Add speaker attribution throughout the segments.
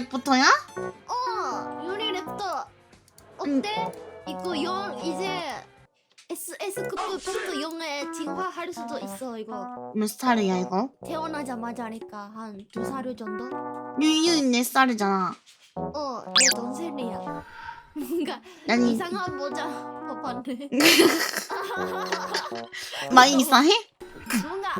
Speaker 1: 랩부터야?
Speaker 2: 어 유리 랩터 어때? 이거 영 이제 S S급부터 영에 진화할 수도 있어 이거
Speaker 1: 몇 살이야 이거?
Speaker 2: 태어나자마자 하니까 한 두살 정도?
Speaker 1: 유유 네 살이잖아.
Speaker 2: 어내 동생이야 뭔가
Speaker 1: 아니
Speaker 2: 이상한 모자 봐봤네
Speaker 1: 많이 이상해?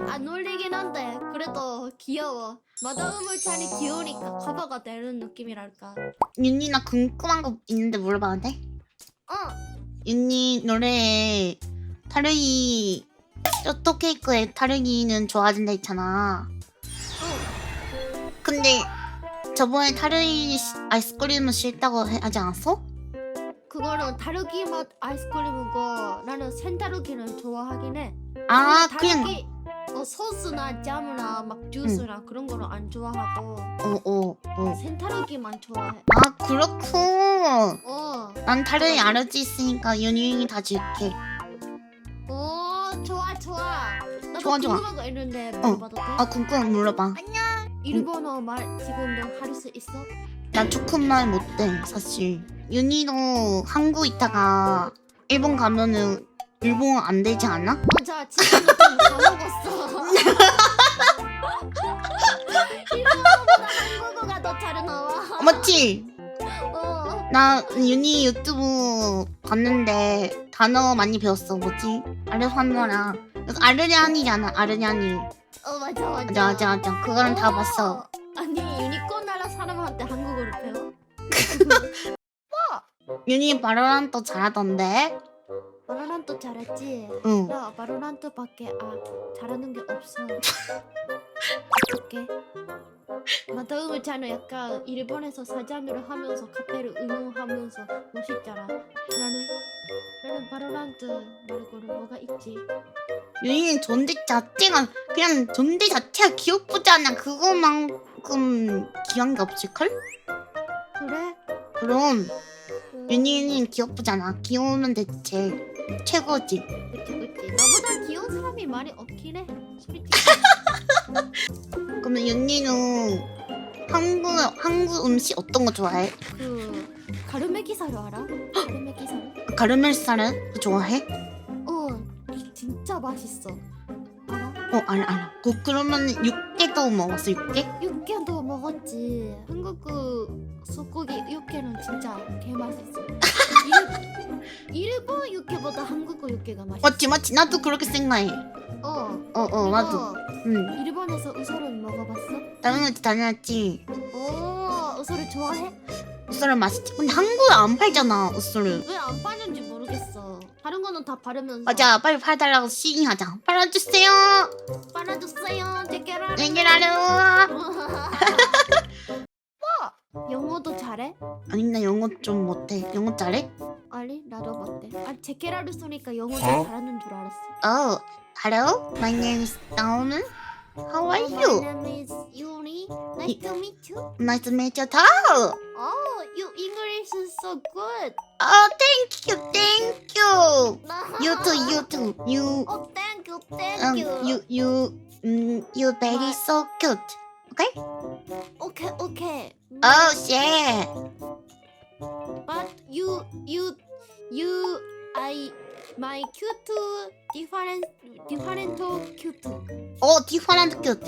Speaker 2: 안 어울리긴 한데 그래도 귀여워 마다음을 차니 귀여우니까 커버가 되는 느낌이랄까
Speaker 1: 윤니 나 궁금한 거 있는데 물어봐도 돼?
Speaker 2: 어
Speaker 1: 윤니 노래에 타르기 쇼트 케이크에 타르기는 좋아진다 했잖아. 근데 저번에 타르기 시- 아이스크림은 싫다고 해- 하지 않았어?
Speaker 2: 그거는 다르기 맛 아이스크림이고 나는 생다르기는 좋아하긴 해
Speaker 1: 아
Speaker 2: 근데
Speaker 1: 그냥
Speaker 2: 다르기 어, 소스나 잼이나 막 주스나 그런 거는 안 좋아하고
Speaker 1: 어 어 어.
Speaker 2: 생타르기만 좋아해
Speaker 1: 아 그렇군.
Speaker 2: 어,
Speaker 1: 난 타르기 알러지 있으니까 윤유이 다 줄게.
Speaker 2: 어 좋아 좋아 나도
Speaker 1: 좋아, 좋아.
Speaker 2: 궁금한 거 있는데 물어봐도 돼?
Speaker 1: 아 궁금 물어봐.
Speaker 2: 일본어 말 지금도 할수 있어?
Speaker 1: 나 조금만 못돼 사실. 윤희도 한국 있다가 일본 가면은 일본어 안 되지 않아?
Speaker 2: 맞아 지금 좀 까먹었어 일본어보다 한국어가 더 잘 나와
Speaker 1: 어, 맞지?
Speaker 2: 어
Speaker 1: 나 윤희 유튜브 봤는데 단어 많이 배웠어. 뭐지? 아르환노랑 아르냐니잖아. 아르냐니.
Speaker 2: 어 맞아 맞아
Speaker 1: 맞아 맞아 맞아. 그거랑 다 봤어.
Speaker 2: 어, 아니 유니콘 나라 사람한테 한국어를 배워?
Speaker 1: 윤희 바로란또 잘하던데.
Speaker 2: 바로란트 잘했지?
Speaker 1: 응.
Speaker 2: 나 바로란트밖에 아 잘하는 게 없어 어떡해 마다음을 차는 약간 일본에서 사장을 하면서 카페를 운영하면서 멋있잖아 나는 나는 바로란트 말고는 뭐가 있지
Speaker 1: 윤희는 존재 자체가 그냥 존재 자체가 귀엽잖아. 그거만큼 귀한 게 없을걸?
Speaker 2: 그래?
Speaker 1: 그럼
Speaker 2: 음,
Speaker 1: 윤희는 귀엽잖아. 귀여우면 대체 최고지.
Speaker 2: 그치 그치 나보다 귀여운 사람이 많이 없긴 해 솔직히
Speaker 1: 그러면 윤희는 한국 한국 음식 어떤 거 좋아해?
Speaker 2: 그 가르메 기사를 알아? 가르메 기사를?
Speaker 1: 가르멜살은 좋아해?
Speaker 2: 어 이- 진짜 맛있어 알아?
Speaker 1: 어 알아 알아. 그 그러면 육개도 먹었어 육개?
Speaker 2: 육개도 먹었지. 한국 그 소고기 육개는 진짜 개 맛있어. 일, 일본 육개보다 한국 육개가 맛있어.
Speaker 1: 맞지 맞지 나도 그렇게 생각해.
Speaker 2: 어.
Speaker 1: 어어 나도. 응.
Speaker 2: 일본에서 우설은 먹어봤어?
Speaker 1: 당연하지 당연하지.
Speaker 2: 오, 우설을 좋아해?
Speaker 1: 우설은 맛있지. 근데 한국에 안 팔잖아 우설은.
Speaker 2: 왜안 빠는지 모르겠어. 다른 거는 다 바르면서.
Speaker 1: 맞아 빨리 팔달라고 시기하자. 팔아주세요.
Speaker 2: 빨아주세요. 제게라.
Speaker 1: 얘기하려.
Speaker 2: 영어도 잘해?
Speaker 1: 아니 나 영어 좀 못해. 영어 잘해?
Speaker 2: 아니 나도 못해. 아 제게라를 쓰니까 영어도
Speaker 3: 어?
Speaker 2: 잘하는 줄 알았어.
Speaker 1: Oh, hello. My name is Dawn. How are
Speaker 2: My
Speaker 1: you?
Speaker 2: name is Yuri. Nice to meet you.
Speaker 1: Nice to meet you too.
Speaker 2: Oh, your English is so good.
Speaker 1: Oh, thank you, thank you. You too, you too. You,
Speaker 2: Oh, thank you, thank
Speaker 1: um,
Speaker 2: you.
Speaker 1: you, you, mm, you very so cute. Okay?
Speaker 2: Okay, okay.
Speaker 1: Oh shit.
Speaker 2: But you, you, you, I, my cute, different, different cute.
Speaker 1: Oh, different cute.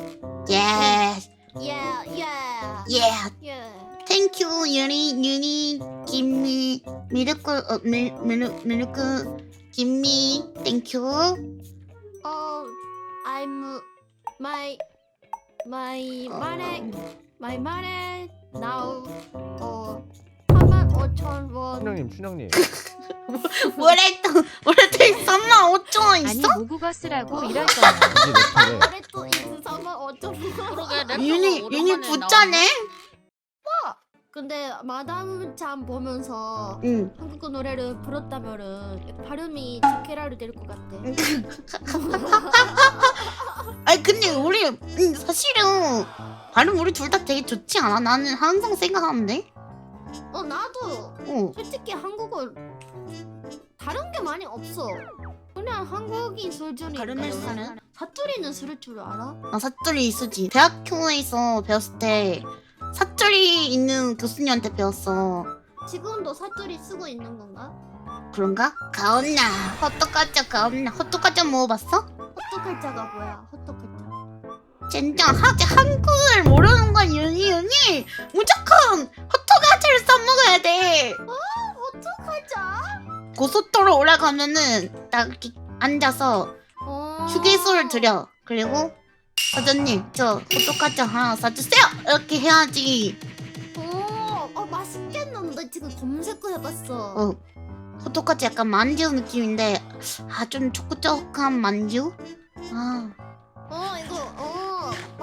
Speaker 1: Yes,
Speaker 2: Yeah, yeah,
Speaker 1: yeah.
Speaker 2: yeah.
Speaker 1: Thank you, Yuri. Yuri, give me milk, uh, milk, milk, milk. Give me. Thank you.
Speaker 2: Oh, I'm, my, my money, my money now. 어, 4만 5천 원.
Speaker 3: 춘향님 춘향님
Speaker 1: 뭐래 또, 뭐래 또 3만 5천 원
Speaker 4: 아니
Speaker 1: 있어?
Speaker 4: 모국어 쓰라고 이럴 거야.
Speaker 3: 이게 내 차례
Speaker 2: 그래 또 있는 4만 5천 원.
Speaker 5: 그러게
Speaker 1: 윤희, 윤희 부자네?
Speaker 2: 근데 마담 참 보면서
Speaker 1: 응.
Speaker 2: 한국어 노래를 불렀다면은 발음이 제케라를 될것 같아.
Speaker 1: 아니 근데 우리 음, 사실은 발음 우리 둘 다 되게 좋지 않아? 나는 항상 생각하는데.
Speaker 2: 어 나도
Speaker 1: 어.
Speaker 2: 솔직히 한국어 다른 게 많이 없어. 그냥 한국인 수준이니까.
Speaker 1: 가르멜사는?
Speaker 2: 사투리는 쓸 줄 알아?
Speaker 1: 나 사투리 쓰지. 대학교에서 배웠을 때 사투리 있는 교수님한테 배웠어.
Speaker 2: 지금도 사투리 쓰고 있는 건가?
Speaker 1: 그런가? 가온나 호떡과자 가온나 호떡과자 먹어봤어?
Speaker 2: 호떡할자가 뭐야? 호떡할자.
Speaker 1: 젠장 하, 한국을 모르는 건 윤이 윤이 무조건 호떡과자를 써먹어야 돼.
Speaker 2: 호떡할자?
Speaker 1: 고속도로 올라가면은 딱 이렇게 앉아서
Speaker 2: 어.
Speaker 1: 휴게소를 드려. 그리고 사장님 저 호떡과자 하나 사주세요. 이렇게 해야지.
Speaker 2: 오, 어 맛있겠는데 지금 검색도 해봤어.
Speaker 1: 어 호떡과자 약간 만두 느낌인데 아 좀 초코초코한 만두?
Speaker 2: 아어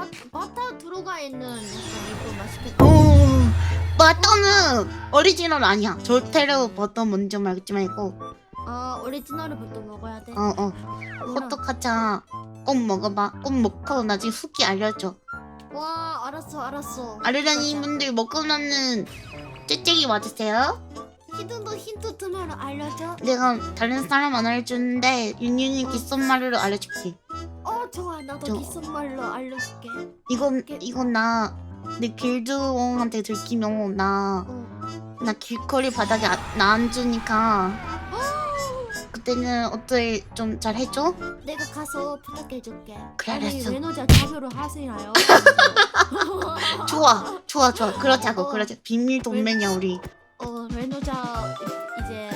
Speaker 2: 어 바, 바타 들어가 있는 약간 이거 맛있겠다.
Speaker 1: 오, 버터는 오리지널 아니야. 절대로 버터 먼저 말지 말고.
Speaker 2: 아 오리지널부터 먹어야 돼.
Speaker 1: 어, 어. 호떡하자. 꼭 먹어봐. 꼭 먹고 나중에 후기 알려줘.
Speaker 2: 와 알았어 알았어.
Speaker 1: 아르라니. 분들 먹으면은 짹짹이 와주세요.
Speaker 2: 힌트도 힌트 뜨면 알려줘.
Speaker 1: 내가 다른 사람 안 알려주는데 윤윤이 귓속말로 알려줄게.
Speaker 2: 나도
Speaker 1: 저-
Speaker 2: 기선말로 알려줄게.
Speaker 1: 이건 이건 나 내 길드원한테 들키면 나나
Speaker 2: 어.
Speaker 1: 길거리 바닥에 아, 나 앉으니까
Speaker 2: 어,
Speaker 1: 그때는 어떻게 좀 잘 해줘?
Speaker 2: 내가 가서 부탁해줄게.
Speaker 1: 그래,
Speaker 2: 아니
Speaker 1: 알았어.
Speaker 2: 외노자 자료로 하시나요?
Speaker 1: 좋아 좋아 좋아 그러자고
Speaker 2: 어.
Speaker 1: 그러자 비밀 동맹이야 우리
Speaker 2: 어 외노자 이제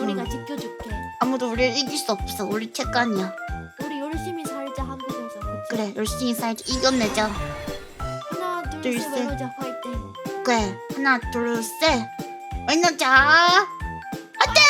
Speaker 2: 우리가
Speaker 1: 음.
Speaker 2: 지켜줄게.
Speaker 1: 아무도 우리를 이길 수 없어 우리 채간이야 그래 열심히 살자 이겨내자.
Speaker 2: 하나
Speaker 1: 둘,
Speaker 2: 둘셋.
Speaker 1: 셋.
Speaker 2: 파이팅.
Speaker 1: 그래 하나 둘셋. 얼나자 안돼